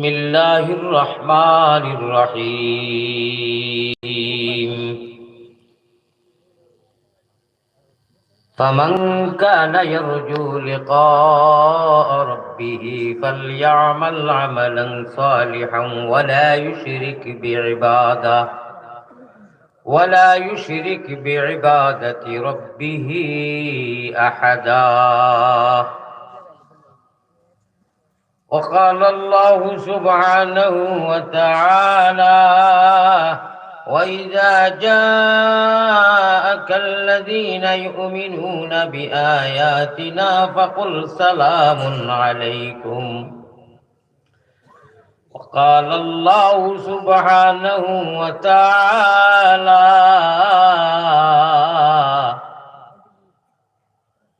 بسم الله الرحمن الرحيم. فمن كان يرجو لقاء ربه فليعمل عملا صالحا ولا يشرك بعبادة ولا يشرك بعبادة ربه أحدا. وقال الله سبحانه وتعالى وإذا جاءك الذين يؤمنون بآياتنا فقل سلام عليكم. وقال الله سبحانه وتعالى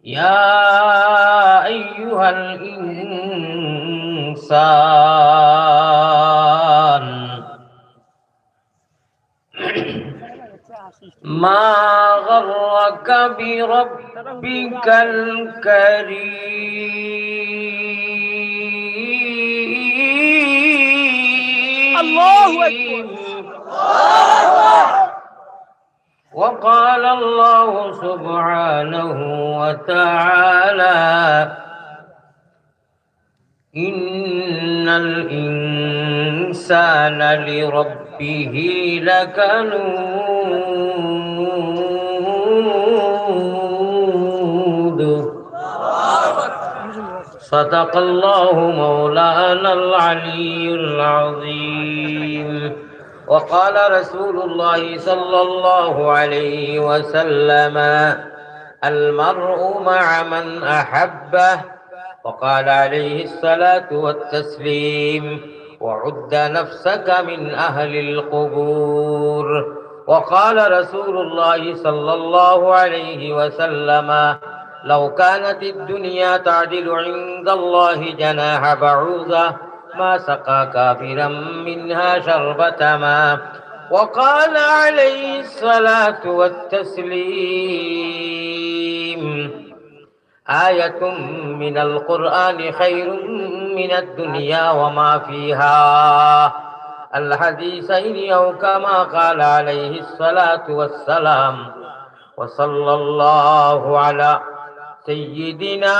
يا أيها الإنسان ما غرك بربك الكريم الله أكبر. وقال الله سبحانه وتعالى إن الإنسان لربه لكنود. صدق الله مولانا العلي العظيم. وقال رسول الله صلى الله عليه وسلم المرء مع من أحبه وقال عليه الصلاة والتسليم وعد نفسك من أهل القبور. وقال رسول الله صلى الله عليه وسلم لو كانت الدنيا تعدل عند الله جناح بعوضة ما سقى كافرا منها شربة ماء وقال عليه الصلاة والتسليم آية من القرآن خير من الدنيا وما فيها. الحديثين أو كما قال عليه الصلاة والسلام وصلى الله على سيدنا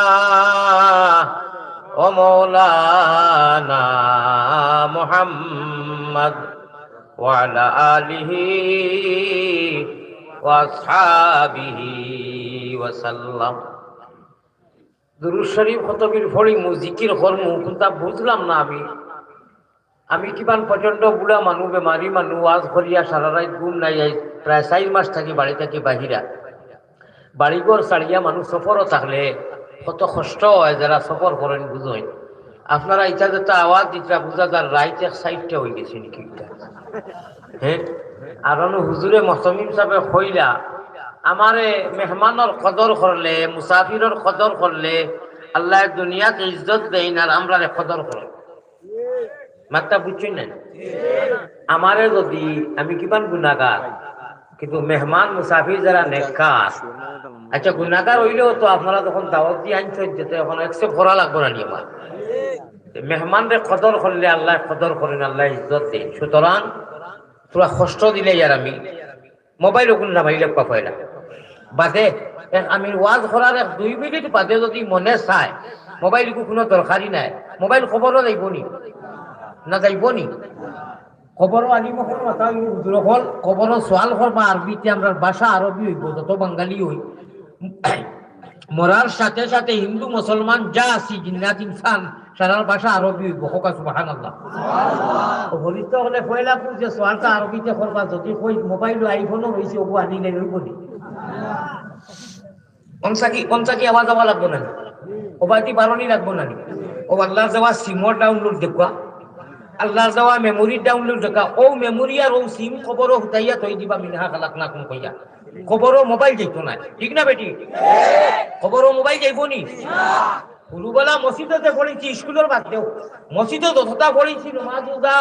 ومولانا محمد وعلى آله وأصحابه وسلم. দুরুদ শরীফ খতবির ফড়ি মু জিকির করমু কিন্তু বুঝলাম না আমি। আমি কিমান প্রচণ্ড বুড়া মানুহ, বেমাৰী মানুহ ওয়াজ করিয়া সারা রাত ঘুম নাই প্রায় চার মাস থাকি বাড়ি থাকি বাহিরা বাড়িঘর ছাড়িয়া মানুষ সফরও থাকলে কত কষ্ট হয় যারা সফর করেন বুঝেন আপনারা ইটা যেটা আওয়াজ দিটা বুঝা যার রাইট এক সাইডটা হয়ে গেছে নাকি হ্যাঁ আর হুজুরে মসমিম সাহেব হইলা আমারে মেহমানের কদর করলে, মুসাফিরের কদর করলে, আল্লাহ দুনিয়াতে ইজ্জত দেন আর আমরা কদর করে। মাত্রা বুঝছেন না? আমারে যদি আমি কিমান গুণাগার কিন্তু মেহমান, মুসাফির যারা নেকার আচ্ছা গুণাগার হইলেও তো আপনারা যখন দাওয়াত দিয়ে আনছেন, যেতে এখন একসেপ্ট করা লাগবে না নি আমার মেহমানরে কদর করলে আল্লাহ কদর করেন, আল্লাহ ইজ্জত দেন। সুতরাং তোরা কষ্ট দিলে ইয়ার আমি মোবাইল ওগুলো না মাইলে পাইলা বাদে এক আমি ওয়াজ করার এক দুই মিনিট বাদে যদি মনে চায়, মোবাইল কোনো দরকারই নাই। মোবাইল খবরও যাইব নি? না? যাইব নি? খবরও আনিব হল খবরও সোয়াল করবা আরবিতে আমরা ভাষা আরবি হইব যত বাঙালি হই মরার সাথে সাথে হিন্দু মুসলমান যা আছি জিন্নাত ইনসান সারার ভাষা আরবি হইব। হোকা সুবাহান আল্লাহ হলিত হলে পয়লা পুজো সোয়ালটা আরবিতে করবা যদি কই মোবাইল আইফোনও হয়েছে ওগু আনিলে হইব নি। কনসাকি কনসাকি আওয়াজ আওয়া লাগবো না ওবাইতি বারণই লাগবো না ও আল্লাহ যাওয়া সিমর ডাউনলোড দেখুয়া আল্লাহ যাওয়া মেমোরি ডাউনলোড দেখা ও মেমোরি আর ও সিম খবরও হুতাইয়া তৈ দিবা মিনহা খালাক না কোন কইয়া। খবরও মোবাইল যাইতো না ঠিক না বেটি? খবরও মোবাইল যাইব নি? সৰুবেলা মছজিদতে পঢ়িছি স্কুলৰ বাদ দেও মছজিদত যথা পঢ়িছি নমাজ উজা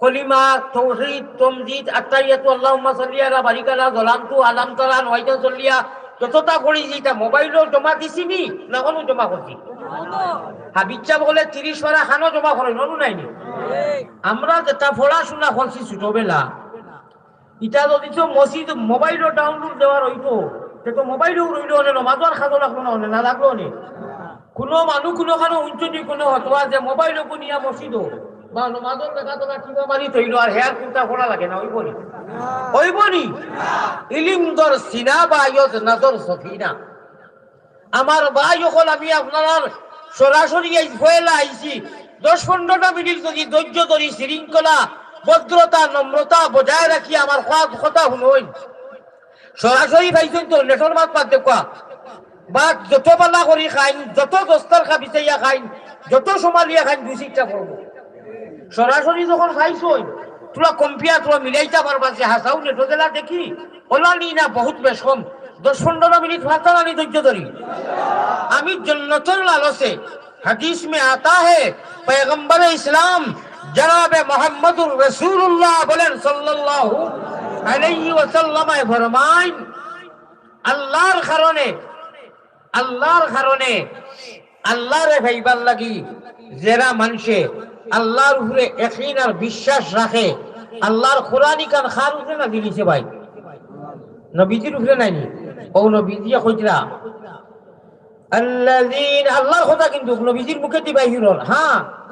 কলিমা তৌহিদ তমজিদ আত্তাইয়াতু আল্লাহুম্মা সাল্লি আলা বারিকালা জলামতু আলাম তালা নয়টা চল্লিয়া যতটা যেটা মোবাইলও জমা দিছি নি না কোনো জমা করছি? হাবিচ্ছা বলে তিরিশ পারা খানো জমা করে ননু নাইনি আমরা যেটা পড়াশোনা করছি ছোটবেলা ইটা মসজিদ মোবাইলও ডাউনলোড দেওয়ার হইতো তো মোবাইলও রইল অনে নমাজর খাজো লাগল না? না লাগল কোনো মানুষ কোনো কারও উঞ্চনি কোনো হতোয়া যে বা নমাজর দেখা তোলা মারি আর হেয়ার চিন্তা করা লাগে না ওইবনি ওইবনি ইলিম দর সিনা বা ইয়ত নাজর সফিনা। আমার ভাই যখন আমি আপনার সরাসরি ফয়েলা আইছি দশ পনেরোটা মিনিট যদি ধৈর্য ধরি শৃঙ্খলা ভদ্রতা নম্রতা বজায় রাখি আমার কথা শুনুন সরাসরি পাইছেন তো নেটর মাত পাত দেখা বা যত পাল্লা করি খাইন যত দস্তার খা বিচাইয়া খাইন যত সোমালিয়া খাইন দুই চিন্তা করবো সরাসরি যখন খাইছই তোরা কম্পিয়া তোরা মিলাইতে পারবা যে হাসাও নেটো জেলা দেখি ওলানি না বহুত বেশ কম দশ পনেরো মিনিট ভাতা আমি ধৈর্য ধরি আমি জন্নতুল লালসে হাদিস में आता है पैगंबर इस्लाम জনাবে মোহাম্মদুর রসুল্লাহ বলেন সাল্লাল্লাহু ফরমাইন, আল্লাহর কারণে আল্লাহর কারণে, আল্লাহরে ভাইবার লাগি যারা মানুষে আল্লাহর উপরে একদিন আর বিশ্বাস রাখে, আল্লাহর কোরআনই কান খার উপরে না দিলিছে ভাই? নবীজির উপরে নাইনি ও নবীজিয়া কইরা আল্লাহ আল্লাহর কথা কিন্তু নবীজির মুখে দিবাই হিরন হ্যাঁ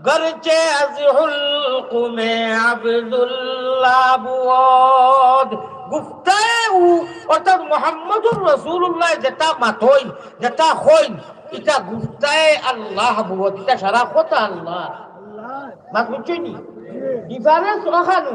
গরচে আজ হুলকুমে আব্দুল্লাহ বুয়াদ গুফতায়ে উ অর্থাৎ মোহাম্মদুর রসুল্লাহ যেটা মাথইন যেটা হইন এটা গুফতায়ে আল্লাহ বুয়াদ এটা সারা কথা আল্লাহ মাত বুঝছনি ডিফারেন্স ওখানে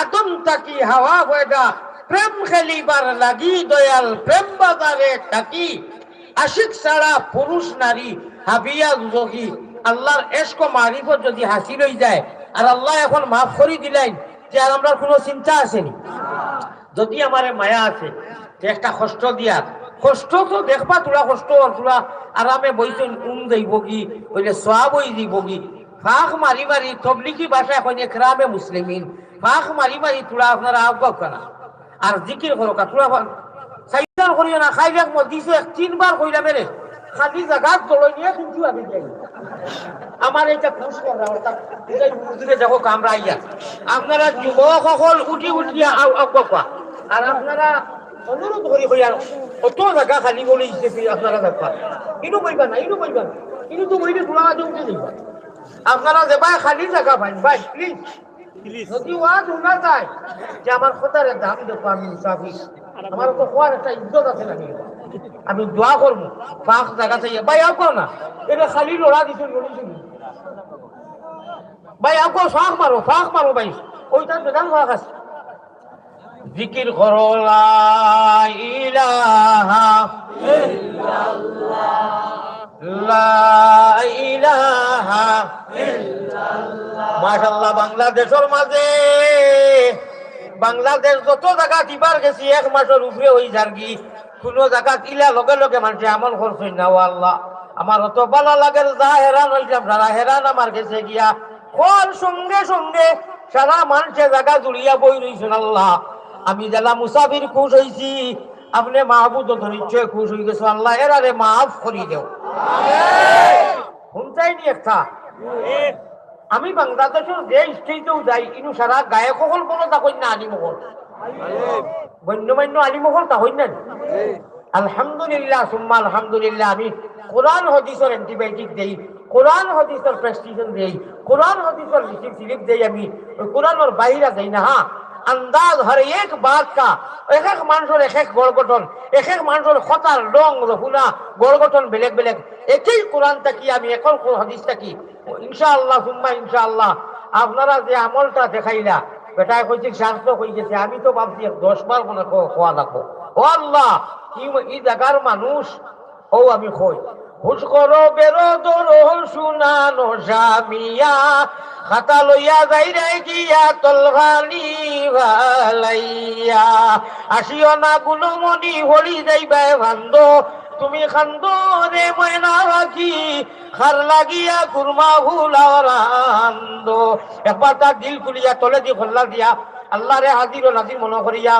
আদম তাকি হাওয়া বয়গা প্রেম খেলিবার লাগি দয়াল, প্রেম বাজারে থাকি আশিক ছাড়া পুরুষ নারী, হাবিয়া যোগী। আল্লাহর এশক মারিফত যদি হাসিল হয়ে যায়, আর আল্লাহ এখন মাফ করে দিলেন, যে আর আমরা কোনো চিন্তা আসেনি। যদি আমারে মায়া আছে তে একটা কষ্ট দিয়া, কষ্ট তো দেখবা তোরা, কষ্ট তোরা, আরামে বইছেন উম যাইব কি ওইলে সোয়া বই দিব কি। ফাঁক মারি মারি তবলিকি ভাষায় কইনে, গ্রামে মুসলিমিন ফাঁক মারি মারি তোরা আপনারা আহ্বাব কানা। আর জিকির করো কা তোরা সাইদার করিও না, খাই দেখ মত দিছো এক তিনবার কইলা মেরে খালি জায়গা দলই নিয়ে, কিন্তু আমি যাই। আমার এটা খুশ করা অর্থাৎ হুজুরে দেখো কামরা আইয়া আপনারা যুবক সকল উঠি উঠিয়া আগুয়া আর আপনারা অনুরোধ করি কইয়া অত জায়গা খালি বলে হিসেবে আপনারা দেখবা ইনু কইবা না ইনু কইবা না। ইনু তো বইলে তোলা আজ উঠে যাইবা আপনারা যেবাই খালি জায়গা পাইন ভাই প্লিজ আমি ইজ্জত আছে আমি দোয়া করব। পাঁচ জায়গা থেকে। ভাই, আর করো না। এটা খালি লড়া দিছো লড়িছিল ভাই, আর ফাঁক মারো ফাঁক মারো ভাই। ওইটা বেদান ফাঁক আছে। জিকির করো, লা ইলাহা মাশাল্লাহ বাংলাদেশের মাঝে বাংলাদেশ যত জায়গা দিবার গেছি, এক মাসের উপরে ওই জার্গি কোন জায়গা ইলা লগে লগে মানুষে আমল করছে না আল্লাহ। আমার অত ভালো লাগে যা হেরান হইলাম সারা হেরান আমার গেছে গিয়া খোয়ার সঙ্গে সঙ্গে সারা মানুষের জায়গা জুড়িয়া বই রইছেন আল্লাহ। আমি জেলা মুসাফির খুশ হইছি, আপনি মাহবুদ নিশ্চয় খুশ হয়ে গেছো, আল্লাহ, এরারে মাফ করি দেও। আমি বাংলাদেশের যে স্টেটেও যাই ইনু সারা গায়ক হল কোনো তা না আলিমহল। গণ্যমান্য আলিমহল তা হইন না। আলহামদুলিল্লাহ, সুম্মা আলহামদুলিল্লাহ, আমি কোরআন হদিসের অ্যান্টিবায়োটিক দেই, কোরআন হদিসের প্রেসক্রিপশন দেই, কোরআন হদিসের রিসিপ সিলিপ দেই আমি কোরআনের বাইরা দেই না হ্যাঁ? আন্দাজ হর এক বাত কা। এক এক মানুষের এক এক গড় গঠন এক এক মানুষের খতার রং, রহুনা গড় গঠন বেলেগ বেলেগ। একই কোরআন থাকি আমি এখন হদিস থাকি ইনশাআল্লাহ, সুম্মা ইনশাআল্লাহ। আপনারা যে আমলটা দেখাইলা বেটায় কইছে শাস্ত্র হয়ে গেছে আমি তো ভাবছি দশ বার মনে খোয়া রাখো ও আল্লাহ ই- জায়গার মানুষ, ও আমি কই। হুশ করো বেরো দরো শুনানো জামিয়া। খাতা লইয়া যাই রে গিয়া তলগানি ভালাইয়া। আসিও না গুণমণি, হলি যাইবে ভান্দ। তুমি খান্দ রে ময়না রাখি খার লাগিয়া কুরমা ভুলারান্দ একবার তার দিল খুলিয়া তলে দি খোল্লা দিয়া আল্লাহ রে হাজির ও নাজির মনে করিয়া,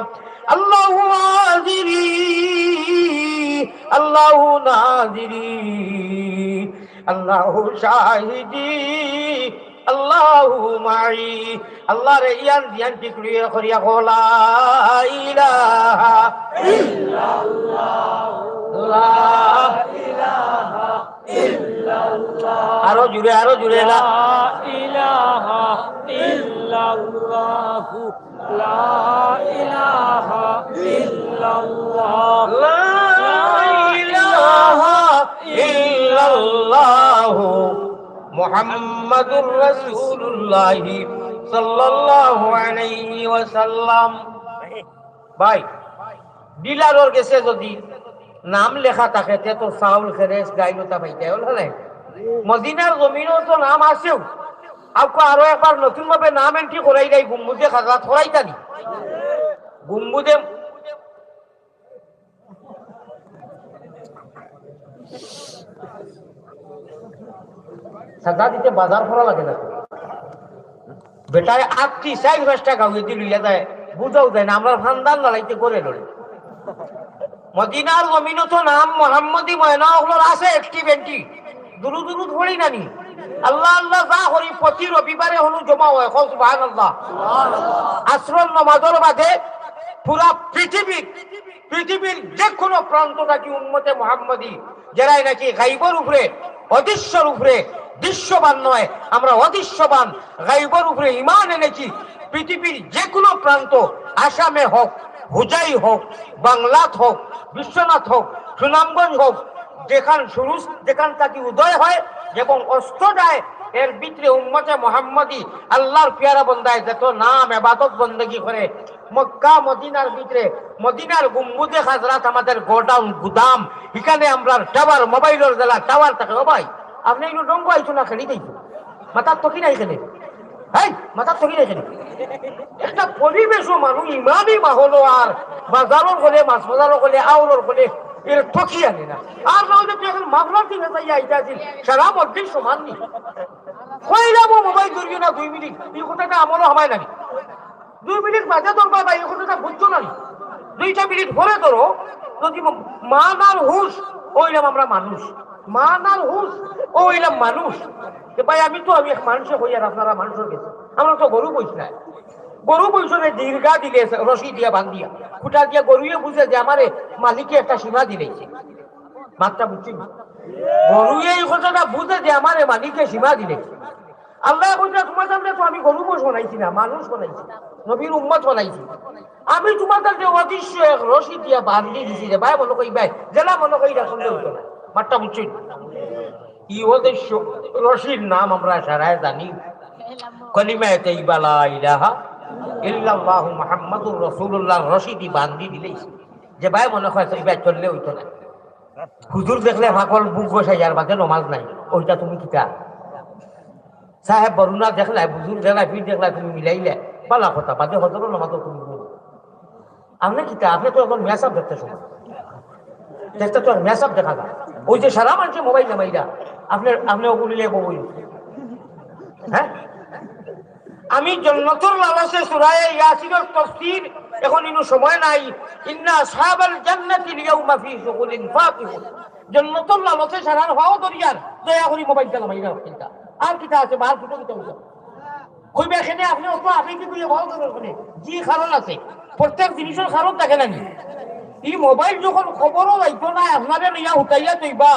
আল্লাহ হাজিরি। আল্লাহ নাজিরি, আল্লাহ শাহিদি, আল্লাহ মাই আল্লাহ রে ইয়ান দিয়ান টিকড়িয়ে করিয়া কলা ইলাহা ইল্লাল্লাহ। আরও জুড়ে আরও জুড়ে না। মোহাম্মদুর রসুল্লাহ সাল্লাল্লাহু আলাইহি ওয়াসাল্লাম। ভাই ডিলারর গেছে যদি। নাম লেখা থাকে, তে তো চাউল খেরেস গাইলতা পাইতে হল না মদিনার জমিনও তো নাম আছেও। আপকো আরও একবার নতুন ভাবে নাম এন্ট্রি করাই দেয় গুম্বুদে খাজা থরাইতানি গুম্বুদে সাজা দিতে বাজার করা লাগে না। বেটায় আটটি চাই পাঁচটা গাউয়ে লইয়া যায় বুঝাও যায়, না আমরা খানদান লড়াইতে করে লড়ে মদিনার জমিনও তো নাম মোহাম্মদী ময়না ওগুলোর আছে একটি বেন্টি। দুরু দুরু ধরি নানি। আল্লাহ আল্লাহ, যা করি প্রতি রবিবারে হলু জমা হয় এখন সুবহান আল্লাহ আশ্রম নমাজের বাদে পুরা পৃথিবীর পৃথিবীর যে কোনো প্রান্ত থাকি উন্মতে মোহাম্মদী, যারাই নাকি গাইবর উপরে, অদৃশ্যর উপরে দৃশ্যবান নয়, আমরা অদৃশ্যবান, গাইবর উপরে ইমান এনেছি। পৃথিবীর যে কোনো প্রান্ত, আসামে হোক হুজাই হোক, বাংলাত হোক, বিশ্বনাথ হোক, সুনামগঞ্জ হোক, যেখান শুরু যেখান থাকি উদয় হয় এবং অস্ত যায়, এর ভিতরে উম্মতে মোহাম্মদী আল্লাহর পিয়ারা বন্দায় যত নাম এবাদত বন্দেগি করে, মক্কা, মদিনার ভিতরে, মদিনার গুম্বুদে হাজরাত আমাদের গোডাউন গুদাম, এখানে আমরা টাওয়ার, মোবাইলের জেলা টাওয়ার থাকে, ও ভাই, আপনি একটু ডঙ্গ আইছো না, খেলি দিয়েছ মাথার তো কি নাই এখানে? হ্যাঁ মাথার তো কি নাই এখানে? পরিবেশও মানুষ, ইমানই মাহলো আর বাজারও করে মাছ বাজারও করে আউলর করে এর ঠকি আনে না। আর তুই এখন সারা সমান নি। কইলাম মোবাইল ধরিও না দুই মিনিট? এই কথাটা আমারও হামায় নানি দুই মিনিট বাজে ধরবা বা এই কথাটা বুঝছ না দুইটা মিনিট পরে ধরো, যদি মান আর হুশ, ওইলাম আমরা মানুষ। মান আর হুশ, ওইলাম মানুষ। ভাই, আমি তো, আমি মানুষে হই আর আপনারা মানুষের গেছে। আমরা তো গরু বইস না গরু বৈশনে দীর্ঘা দিলে রশি দিয়া বান্ধিয়া। খুঁটা দিয়া গরুয়ে বুঝে যে আমারে মালিকে একটা সীমা দিলেছে মাত্রা বুঝছি? গরুয়ে এই কথাটা বুঝে যে মালিকে সীমা দিলেছে আল্লাহ কইটা তোমার সামনে তো আমি গরু বস বানাইছি না, মানুষ বানাইছি নবীর উম্মত বানাইছি আমি অদৃশ্য এক রশি দিয়া বান্ধি দিছি রে ভাই, মনে কই ভাই, জেলা মনে কই রাখুন মাত্রা বুঝছি? ই অদৃশ্য রশির নাম আমরা সারায় জানি। কলিমায় তাইবা লা ইলাহা ইল্লাল্লাহু মুহাম্মাদুর রাসূলুল্লাহ, রশিদি বান্ধি দিলেই যে ভাই মনে হয় তো এবার চললে হইতো না। হুজুর দেখলে ফাকল বুক বসাই যার বাদে নমাজ নাই। ওইটা তুমি কিতা? সাহেব বরুণা দেখলা বুজুর দেখলা ফির দেখলা, তুমি মিলাইলে। বালা কথা, বাদে হজরও নমাজও তুমি আপনি কিতা? আপনি তো এখন মেসাব দেখতে সময় দেখতে তো মেসাব দেখা যায়। ওই যে সারা মানুষের মোবাইল নামাইরা আপনি আপনি ওগুলিলে বই হ্যাঁ? আমি জন্নতুর লালাসে সুরায়ে ইয়াসিনের এখন ইনু সময় নাই। ইন্না আসহাবাল জান্নাতি লিয়াউমা ফি দরিয়ার, দয়া করি নামাই না চিন্তা আর কিতা আছে? হইছে কইবে এখানে আপনি অত আপনি কি কইলে ভালো ওখানে জি কারণ আছে প্রত্যেক জিনিসের কারণ থাকে নানি এই মোবাইল যখন খবরও যাইতো না আপনারে লইয়া উঠাইয়া তৈবা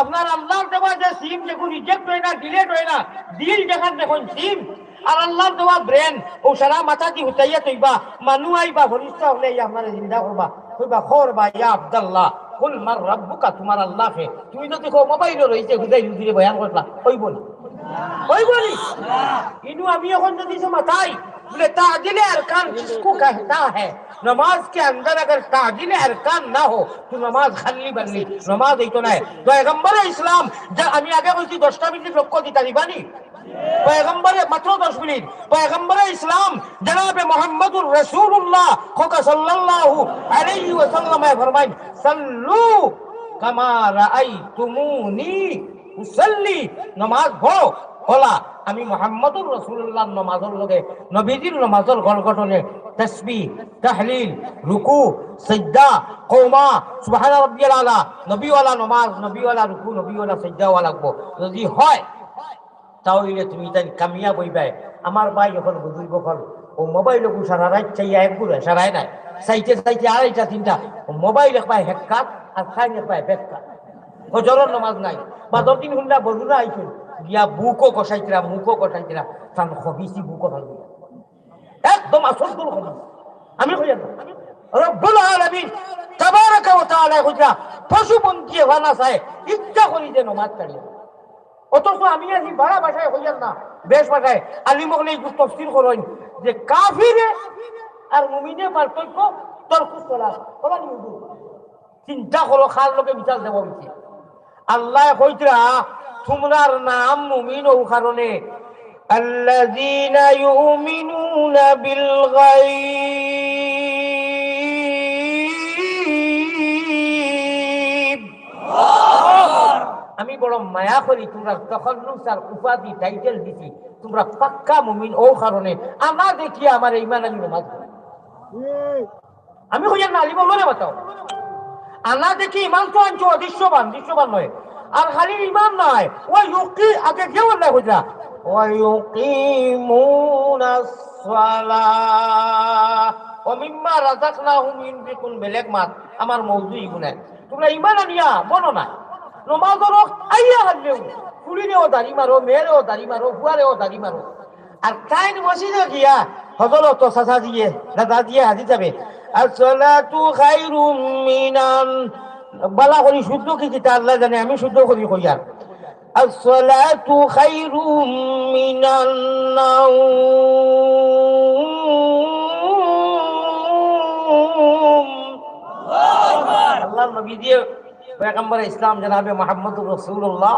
আপনার আল্লাহর দেওয়া যে সিম যেগুলো রিজেক্ট হয় না ডিলেট হয় না ডিল দেখান দেখুন সিম আর আল্লাহর দেওয়া ব্রেন ও সারা মাথা দি হুতাইয়া তৈবা মানু আইবা হরিষ্ঠ হলে আমার জিন্দা করবা কইবা খর বা ইয়া আব্দাল্লাহ। কুল মার রাব্বুকা তোমার আল্লাহ। হে তুমি তো দেখো মোবাইল রইছে হুদাই হুদিরে বয়ান করলা হইব না হইব না ইনু আমি এখন যদি মাথায় बोले ताजिल अरकान किसको कहता है नमाज के अंदर अगर ताजिल अरकान ना हो तो नमाज खाली बनली नमाज এই তো নাই পয়গম্বরে ইসলাম যা আমি আগে বলছি দশটা মিনিট লক্ষ্য দিতা দিবানি পয়গম্বরে মাত্র দশ মিনিট পয়গম্বরে ইসলাম জনাবে মোহাম্মদুর রসুল্লাহ খোকা সাল্লাল্লাহু আলাইহি ওয়াসাল্লাম ফরমাইন সাল্লু কামা রাআইতুমুনি উসাল্লি নামাজ পড়ো হলা, আমি মোহাম্মদুর রসুল্লাহ নমাজের লগে নবীজির নমাজের গড়গঠনে তসবি তাহলিল রুকু সজ্জা কৌমা সুবহান রাব্বিয়াল নবীওয়ালা নমাজ, নবীওয়ালা রুকু নবীওয়ালা সজ্জাওয়ালা লাগবো। যদি হয়, তাহলে তুমি তাই কামিয়া বইবাই আমার ভাই যখন বুজুর্গ হল ও মোবাইল কু সারা রাত চাইয়া একগুলো সারাই নাই। চাইতে চাইতে আড়াইটা তিনটা মোবাইল এক পায় হেক্কাত, আর খাই এক পায় বেক্কাত। হজরের নমাজ নাই। বা দশ দিন হুন্ডা বলুরা আইছেন গিয়া বুকও কষাইছিলাম মুখও কষাইছিলাম তার হবিসি বুকও ভালো একদম আসল হবিস আমি কই রব্বুল আলামিন তাবারাকা ওয়া তাআলা কইরা পশু পঞ্চি ভানা চায় ইচ্ছা করি যে নমাজ কাড়িয়া অথচ আমি আজি বাড়া ভাষায় হইয়ান না বেশ ভাষায় আলিমগলে একটু তফসিল করেন যে কাফিরে আর মুমিনে পার্থক্য তর্কুস করা করা চিন্তা করো খার লোকে বিচার দেব আল্লাহ কইতরা তোমরার নাম মুমিন ও কারণে الذين يؤمنون بالغيب আমি বড় মায়া করি তোমরা তখল্লুস আর উপাধি টাইটেল দিছি তোমরা পাক্কা মুমিন ও কারণে আমার দেখি আমার ইমান আমি নমাজ পড়ি। আমি হইয়া না আলিম মনে বাতাও আল্লাহ দেখি ইমান তো আনছো দৃশ্যবান দৃশ্যবান নয় আর খালি ইমান নয়। ওই ইউকি আগে কেউ আল্লাহ কইরা ওয়ায়ুকিমুনা সালাহ। ও মিম্মা রাযাকনাহুম ইউনফিকুন বেলেগ মাত আমার মওজুই গুনে তোমরা ইমান আনিয়া বলো না। নমাজের ওয়াক্ত আইয়া হলেও কুড়িরেও দাড়ি মারো মেয়েরেও দাড়ি মারো বুয়ারেও দাড়ি মারো। আর কাইন মসজিদে গিয়া হজরত সাসা দিয়ে দাদা দিয়ে হাজি যাবে। আর সালাতু খায়রুম মিনান। বালা করি শুদ্ধ কি কিতা আল্লাহ জানে আমি শুদ্ধ করি কইয়ার الصلاة خير من النوم আল্লাহ নবী দিয়ে পয়গম্বর ইসলাম জনাবে মোহাম্মদুর রাসূলুল্লাহ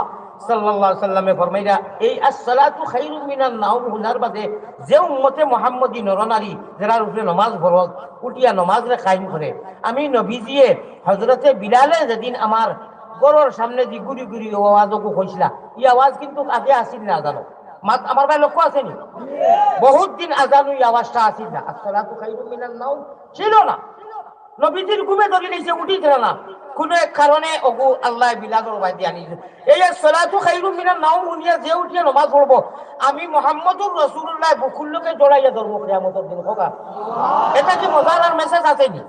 সাল্লাল্লাহু সাল্লামে ফরমাইরা এই আসসালাতু খাইরুম মিনান নাওম হুনার বাদে যে উম্মতে মুহাম্মদী নরনারী যারা উপরে নমাজ ফরজ উঠিয়া নমাজ রে কায়েম করে আমি নবীজিয়ে হযরতে বিলালে যেদিন আমার গরর সামনে দি গুড়ি গুড়ি আওয়াজও কইছিলা এই আওয়াজ কিন্তু আগে আসিল না জানো? মাত আমার ভাই লক্ষ্য আসেনি বহুত দিন আজানু এই আওয়াজটা আসিল না। আসসালাতু খাইরুম মিনান নাওম ছিল না। নবীজির ঘুমে ধরে নিছে উঠিছিল না। কোনো এক কারণে অগু আল্লাহ বিলাগর বাই দিয়ে আনিছে এই সলাতু খাইরুম মিনার নাও শুনিয়া যে উঠিয়া নমাজ পড়ব, আমি মোহাম্মদুর রসুল্লাহ বকুল্লকে জড়াইয়া ধরবো কেয়ামতের দিন হোকা এটা কি মজার আর মেসেজ আছে নি?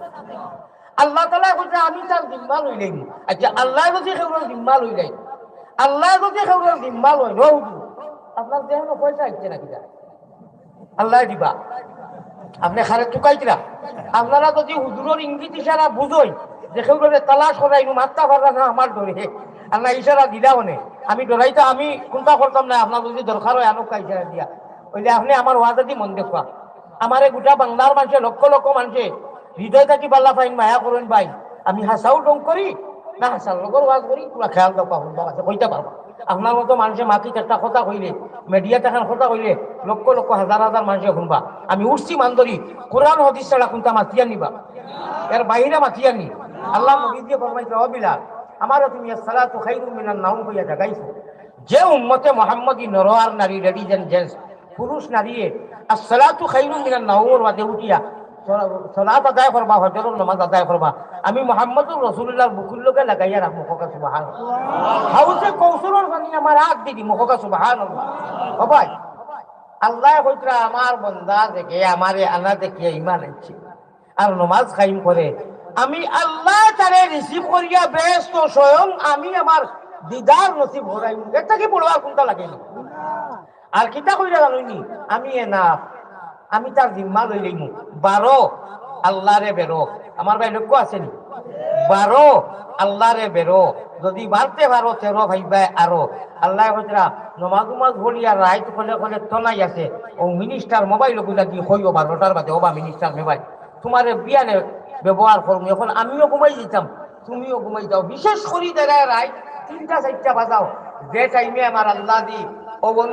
আল্লাহ তালা কইছে, আমি তার জিম্মা লই লইলাই আচ্ছা আল্লাহ যদি সেগুলোর জিম্মা লইলাই আল্লাহ যদি সেগুলোর জিম্মা লই রৌদু আপনার দেহ পয়সা আসছে নাকি? আল্লাহ দিবা। আপনি খারে টুকাইছিলা আপনারা যদি হুজুরের ইংরেজি ইশারা বুঝই, যে সেগুলো তালাশ করাই মাত্রা করা না আমার ধরে আল্লাহ ইশারা দিলা মানে আমি ডরাইতা আমি কোনটা করতাম না, আপনার যদি দরকার হয় আনুকা ইশারা দিয়া। ওইলে আপনি আমার ওয়াজাদি মন দেখুয়া। আমারে গোটা বাংলার মানুষে, লক্ষ লক্ষ মানুষে, হৃদয় থাকি পাল্লা পাইন মায়া করেন ভাই। আমি হাসাও ডং করি, না হাসার লগর ওয়াজ করি তোরা খেয়াল দাও বাবা কইতে পারবা। আপনার মতো মানুষে মাতিত একটা কথা কইলে মিডিয়াতে এখন কথা কইলে লক্ষ লক্ষ হাজার হাজার মানুষে শুনবা। আমি উঠছি মান্দরি কোরআন হদিস ছাড়া কোনটা মাতিয়া নিবা এর বাহিরে মাতিয়া নি আল্লাহ নবী দিয়ে ফরমাইছে অবিলাল আমারও তুমি সালাতু খাইরুম মিনান নাউম কইয়া জাগাইছো। যে উম্মতে মোহাম্মদী নর নারী লেডিজ এন্ড জেন্টস পুরুষ নারীয়ে আর সালাতু খাইরুম মিনান নাউমের বাদে উঠিয়া সলাত আদায় করবা হজরত নমাজ আদায় করবা আমি মোহাম্মদুর রসুল্লাহর বুকুল্লোকে লাগাইয়া রাখব ককা সুবাহান হাউসে আগ আল্লাহ দেখে আনা ইমান আনছে আর নমাজ খাইম করে আমি আল্লাহ তারে রিসিভ করিয়া ব্যস্ত, স্বয়ং আমি আমার দিদার নসিব হরাই এটা কি বড় কোনটা লাগে? না আর কিতা কইরা জানুনি আমি এ না আমি তার জিম্মা লই লইমু। বারো আল্লাহরে বেরো আমার ভাই লক্ষ্য আসেনি বারো আল্লাহরে বেরো যদি বারতে পারো তেরো ভাইবাই আরও আল্লাহ হজরা নমাজ উমাজ বলিয়া রাইত কলে কলে তনাই আছে। ও মিনিস্টার মোবাইলগুলা দিয়ে হইও বারোটার বাদে। ওবা মিনিস্টার মোবাইল তোমার বিয়ানে ব্যবহার করুন এখন আমিও ঘুমাই দিতাম তুমিও ঘুমাই যাও। বিশেষ করি দেখা রাইত তিনটা চারটা বাজাও। যে টাইমে আমার আল্লাহ দি ও